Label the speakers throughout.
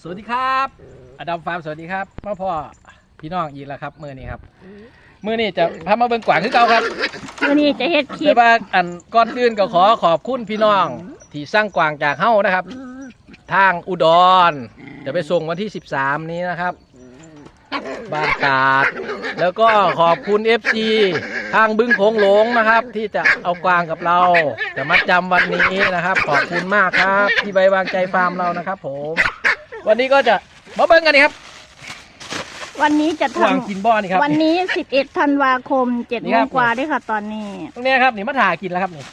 Speaker 1: สวัสดีครับอดัมฟาร์มสวัสดีครับพ่อพ่อพี่น้องอีกแล้วครับมือนี้ครับมือนี้จะพามาเบิ่งกวางคือเก่าครับ
Speaker 2: วันนี้จะเฮ็ดคลิ
Speaker 1: แต่
Speaker 2: ป
Speaker 1: ว่าอันก่อนอื่นก็ขอขอบคุณพี่น้อง ที่สร้างกวางจากเฮ้านะครับ ทางอุดรจะไปส่งวันที่ 13 นี้นะครับบ้านกาดแล้วก็ขอบคุณ FC ทางบึงโขงหลงนะครับ ที่จะเอากวางกับเราจะมาจำวันนี้นะครับ ขอบคุณมากครับที่ไว้วางใจฟาร์มเรานะครับ ผม วันนี้ก็จะมาเบิ่งกันนี่ครับ
Speaker 2: วันนี้จะ
Speaker 1: กวาง
Speaker 2: ทำ
Speaker 1: กินบ่อนี่ครับ
Speaker 2: วันนี้ 11ธันวาคม7
Speaker 1: นี่
Speaker 2: โม
Speaker 1: ครั
Speaker 2: ง
Speaker 1: บ
Speaker 2: กว่าด้วยค่ะ ตอนนี้
Speaker 1: ตรงนี้ครับนี่มาถ่ายกินแล้วครับนี่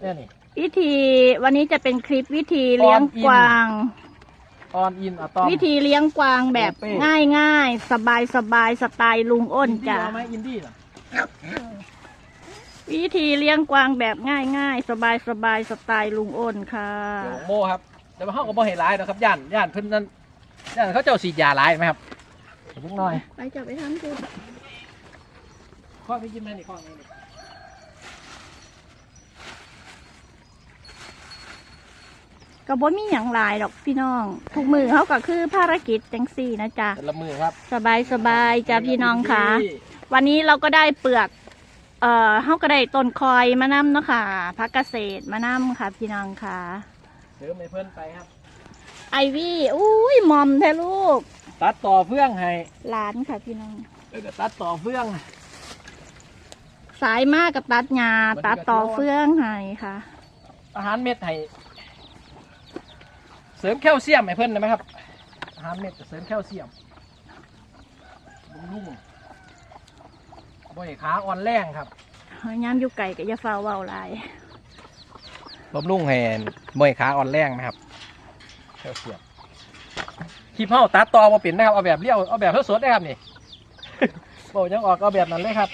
Speaker 1: เนี่ยนี่
Speaker 2: วิธีวันนี้จะเป็นคลิปวิธีเลี้ยง
Speaker 1: On in
Speaker 2: กวาง
Speaker 1: ออนอินอะตอม
Speaker 2: วิธีเลี้ยงกวางแบบ
Speaker 1: เป้
Speaker 2: ง่ายง่ายๆสบายสบายสไตล์ลุงอ้น
Speaker 1: อินดี้
Speaker 2: จ้ะ
Speaker 1: เอาไหมอินดี้เหรอ
Speaker 2: วิธีเลี้ยงกวางแบบง่ายง่ายๆสบายสบายสไตล์ลุงอ้นค่ะ
Speaker 1: เดี๋ยวโมครับ แต่ว่าเขาก็บ่เห็นร้ายนะครับย่านย่านเพิ่นนั่นย่านเขาเจ้าสีดยาร้ายไหมครับเดี๋ยวพวกน้อย
Speaker 2: ไปจับไปทำคุณ
Speaker 1: ข้อพี่กินแม่นี่ข้อนี้นี่
Speaker 2: กระบนมีอย่างหลายดอกพี่น้อง ทุกมือเขาก็คือภารกิจจังสี่นะจ๊ะ
Speaker 1: แต่ละมือครับ
Speaker 2: สบายสบายจ้ะพี่น้องค่ะ วันนี้เราก็ได้เปลือก เอ่อเฮาก็ได้ต้นคอยมานำเนาะค่ะพักเกษตรมานำค่ะ พี่น้องค่ะ
Speaker 1: เติมให้เพิ่นไปครับ
Speaker 2: ไอวี่อุ้ยมอมแท้ลูก
Speaker 1: ตัดต่อเฟื่องให้
Speaker 2: หลานค่ะพี่น้อง
Speaker 1: แล้วก็ตัดต่อเฟื่อง
Speaker 2: สายมากกับตัดหญ้า
Speaker 1: มันก็
Speaker 2: ตัดต่อเฟื่องให้ค่ะ
Speaker 1: อาหารเม็ดให้เสริมแคลเซียมให้เพิ่นได้ไหมครับ อาหารเม็ดจะเสริมแคลเซียมบำรุงบ่อยขาอ่อนแรงครับ
Speaker 2: ย้ำอยู่ไก่กับยาฟ้าวเว้าหลาย
Speaker 1: บำรุงแหนมวยขาอ่อนแรงนะครับเท่าเสียบคลิปเฮาตัดต่อมาเป็นนะครับ เอาแบบเลี้ยวเอาแบบสดๆได้ครับนี่บอกยังออกเอาแบบนั้นเลยครับ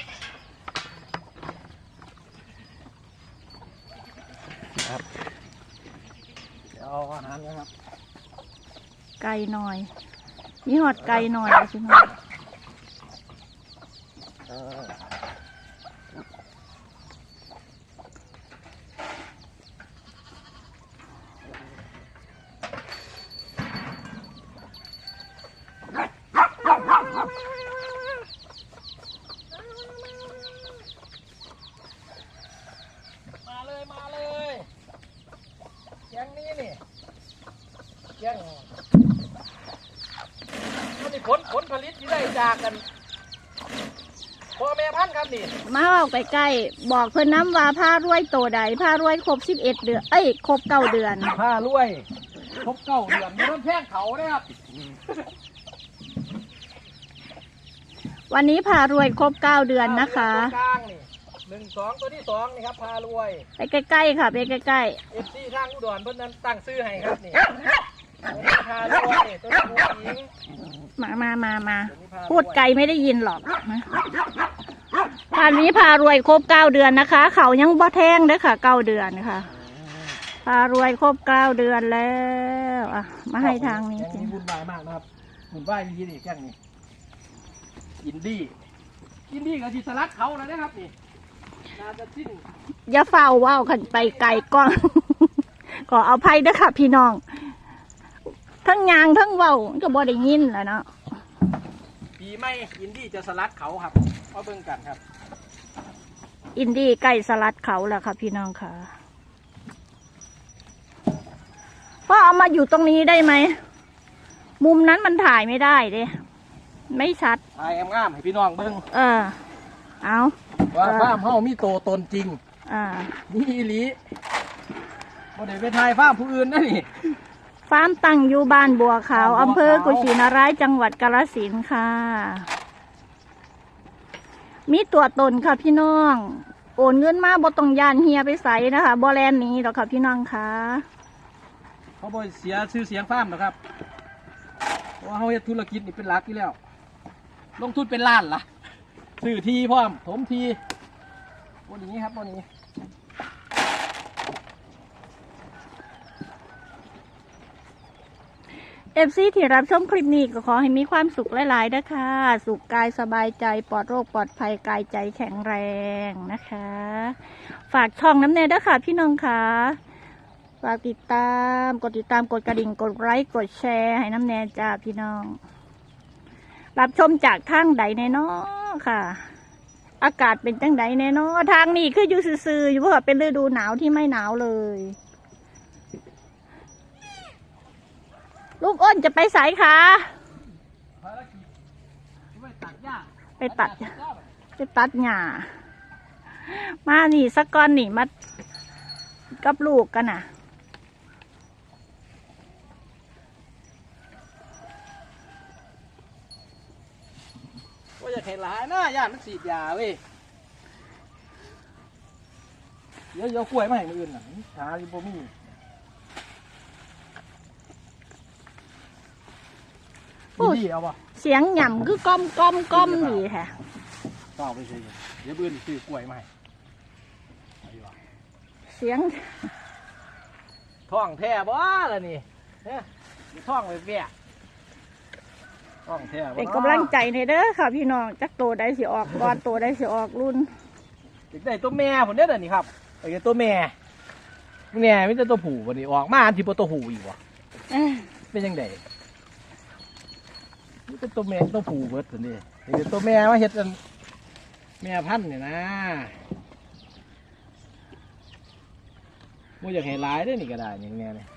Speaker 1: ครับเดี๋ยวเอาอาหารนะครับ
Speaker 2: ไก่หน่อยมีหอดไก่หน่อยพี่น้อง
Speaker 1: มาเลยมาเลยเสียังนี้นี่ เสียังมันนี่ผลผลผลิตที่ได้จากกันพ่อแม่พันธุ์ครับนี่
Speaker 2: มาเอาใกล้ๆบอกเพิ่นน้ำว่าผ้ารวยโตใดผ้ารวยครบสิบเอ็ดเดือนเอ้ยครบเก้าเดือน
Speaker 1: ผ้ารวยครบเก้าเดือนมีต้นแพงเขานะครับ
Speaker 2: วันนี้พารวยครบเก้าเดือนนะคะ
Speaker 1: ตัวกลางนี่หนึ่งสองตัวที่สองนี่ครับพารวย
Speaker 2: ไปใกล้ๆค่ะไปใกล้
Speaker 1: เอฟซีทางอุดรเพิ่นนั้นตั้งซื้อให้ครับนี่ตัว นี้พารวยตัวนี้ผู้หญิง
Speaker 2: ๆมามามามา
Speaker 1: ตัวนี้พารวย
Speaker 2: พูดไกลไม่ได้ยินหรอกนะพานนี้พารวยครบเก้าเดือนนะคะ เขายังบ่แท่งเด้อค่ะเก้าเดือนค่ะ พารวยครบเก้าเดือนแล้วอะมาให้ทางนี้
Speaker 1: แก
Speaker 2: สิ
Speaker 1: นี้วุ่นวายมากนะครับวุ่นวายยี่นี่แกงนี่อินดี้อินดี้กับจิสลัดเขาแล้วนะครับนี่น่าจะสิ้น
Speaker 2: อย่าเฝ้าเว่าวขันไปไกลก้องขอเอาภัยเด้อค่ะ พี่น้อง ทั้งยางทั้งเว้าก็บ่ได้ยินแหล้วเนาะ
Speaker 1: ปีใหม่อินดี้จะสลัดเขาครับเอาเบิ่งกันครับ
Speaker 2: อินดี้ใกล้สลัดเขาแล้วค่ะพี่น้องค่ะพ่อเอามาอยู่ตรงนี้ได้ไหม มุมนั้นมันถ่ายไม่ได้เด้ไม่ชัด
Speaker 1: ถ่ายงามๆให้พี่น้องเบิ่ง
Speaker 2: เออ เอา
Speaker 1: ว่า
Speaker 2: เออ
Speaker 1: ฟาร์มเฮามีโตวตนจริง
Speaker 2: อ่า
Speaker 1: นี่อีหลีบ่ได้ไปถ่ายฟาร์มผู้อื่นนะนี่
Speaker 2: ฟาร์มตั้งอยู่บ้านบัวขาว
Speaker 1: บ้านบัวขาว
Speaker 2: อำเภอกุชินารายจังหวัดกาฬสินธุ์ค่ะ มีตัวตนค่ะพี่น้อง โอนเงินมาบ่ต้องยานเฮียไปใส่นะคะบ่แลนหนี้หรอกค่ะพี่น้องค่ะ
Speaker 1: เขาบ่เสียชื่อเสียงฟาร์มหรอกครับเพราะว่าเฮาเฮ็ดธุรกิจนี่เป็นหลักอยู่แล้ว ลงทุนเป็นล้านล่ะซื้อทีพร้อมถมทีบนนี้ครับบนนี้
Speaker 2: เอฟซีที่รับชมคลิปนี้ก็ขอให้มีความสุขหลายๆนะคะ สุขกายสบายใจปลอดโรคปลอดภัยกายใจแข็งแรงนะคะ ฝากช่องน้ำเนยด้วยค่ะพี่น้องค่ะฝากติดตามกดติดตามกดกระดิ่งกดไลค์กดแชร์ให้น้ำแนนจ้าพี่น้อง รับชมจากทางใดแน่นอค่ะ อากาศเป็นจังใดแน่นอทางนี้คืออยู่ซื่อๆอยู่เพราะเป็นฤดูหนาวที่ไม่หนาวเลย ลูกอ้นจะไปสายขา
Speaker 1: ไปตัด
Speaker 2: ไปตัดหญ้ามานี่สักก้อนนี่มากับลูกกันน่ะ
Speaker 1: ว่าจะเห็นหลายน้าย่านมันสีดยาเว้ยเยวเดี๋ยวกล้วยมาให้มืออื่นน่ะหาอยู่บ่มี
Speaker 2: โอ้ย
Speaker 1: ดีเอาป่ะ
Speaker 2: เสียงหย่ำคือก้อมก้อมก้อมดีค่ะ
Speaker 1: ต่อไปสิเดี๋ยวมืออื่นซื้อกล้วยมาให้เอาดีกว่า
Speaker 2: เสียง
Speaker 1: ท่องแท้บ่ล่ะนี่เนี่ยท่องไปเปียท่องแท้บ่
Speaker 2: เป็นกำลังใจในเด้อค่ะพี่น้องจักโตได้สิออกก่อนโตได้สิออกรุ่น
Speaker 1: เด็กได้ตัวแม่ผมเนี่ยเดี๋ยวนี้ครับไอ้ตัวแม่แม่ไม่ใช่ตัวผู้วันนี้ออกมาอันที่บ่ตัวผู้อีกวะ
Speaker 2: เอ้ย
Speaker 1: เป็นยังไง นี่เป็นตัวแม่ตัวผู้เบิดตัวนี้ไอ้ตัวแม่มาเฮ็ดอันแม่พันธุ์เนี่ยนะมูอยากให้หลายได้อนี่ก็ได้อย่างแม่เนี่ย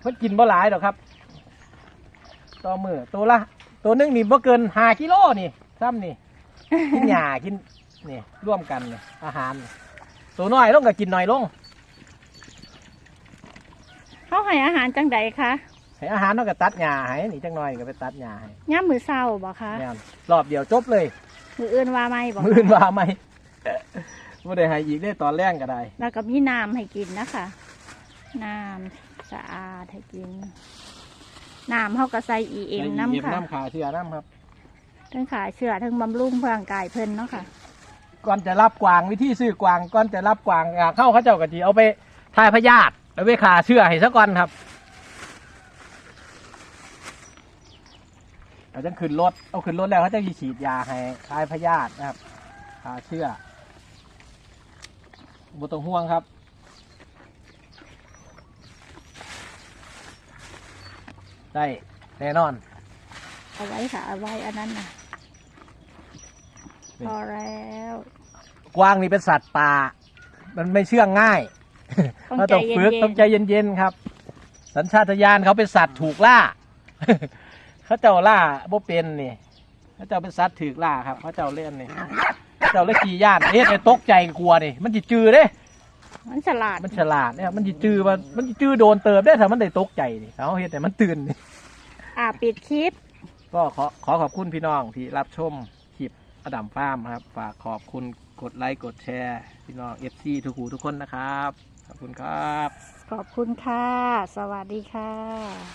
Speaker 1: เพิ่นกินบ่หลายดอกครับ ต่อมือตัวละตัวนึงนี่บ่เกินห้ากิโลนี่ซ้ำนี่กินหญ้ากินนี่ร่วมกันนี่อาหาร ตัวน้อยลงก็กินน้อยลง
Speaker 2: เขาให้อาหารจังใดคะ
Speaker 1: ให้อาหารเนาะก็ตัดหญ้าให้นี่จังน้อยก็ไปตัดหญ้าให้
Speaker 2: ย่ามมือเศร้าบ่คะ
Speaker 1: แม่นรอบเดียวจบเลย
Speaker 2: มืออื่นว่าไม่บ่
Speaker 1: มืออื่นว่าไหมบ่ได้ให้อีกได้ตอนแรกก็ได้
Speaker 2: แล้วก็มีน้ำให้กินนะคะน้ำสะอาดให้กินน้ำเขาก็ใส่อีเอ็ม
Speaker 1: ใส่
Speaker 2: น้ำ
Speaker 1: EM
Speaker 2: ค่ะ
Speaker 1: น้ำขาเชื่อน้ำครับ
Speaker 2: ทั้งขาเชื่อทั้งบำรุงร่างกายเพิ่นเนาะค่ะ
Speaker 1: ก่อนจะรับกวางวิธีซื้อกวางก่อนจะรับกวางอยากเข้าเขาเจ้ากะจีเอาไปทายพยาธิ เอาไปขาเชื่อให้ซะก่อนครับเราจะขึ้นรถเอาขึ้นรถแล้วเขาจะมีฉีดยาให้ทายพยาธินะครับขาเชื่อบุต้องห่วงครับได้แน่นอน
Speaker 2: เอาไว้ค่ะเอาไว้อันนั้นนะ
Speaker 1: นี่
Speaker 2: พอแล้ว
Speaker 1: กวางนี่เป็นสัตว์ป่า มันไม่เชื่องง่าย
Speaker 2: ต้อง
Speaker 1: เรา
Speaker 2: ใจ
Speaker 1: ต้อง
Speaker 2: เย็
Speaker 1: ฝึกต้องใจ
Speaker 2: น
Speaker 1: เย็นๆครับ สัญชาตญาณเขาเป็นสัตว์ถูกล่า เขาเจ้าล่าบ่เป็นนี่เขาเจ้าเป็นสัตว์ถูกล่าครับเขาเจ้าเล่นนี่เขาเจ้าเล่นขี่ย่านเอ๊ะไอ้ตกใจกลัวนี่มันจิจือเด้
Speaker 2: ๆมันฉลาด
Speaker 1: มันฉลาดเนี่ยมันจิจือมันมันจิจือโดนเติมได้ถ้ามันได้ตกใจนี่เขาเฮ็ดแต่มันตื่นนี่
Speaker 2: อ่าปิดคลิป
Speaker 1: ก็ขอขอขอบคุณพี่น้องที่รับชมคลิปอดัมฟาร์มครับฝากขอบคุณกดไลค์กดแชร์ พี่น้องเอฟซีทุกหูทุกคนนะครับ ขอบคุณครับ
Speaker 2: ขอบคุณค่ะ สวัสดีค่ะ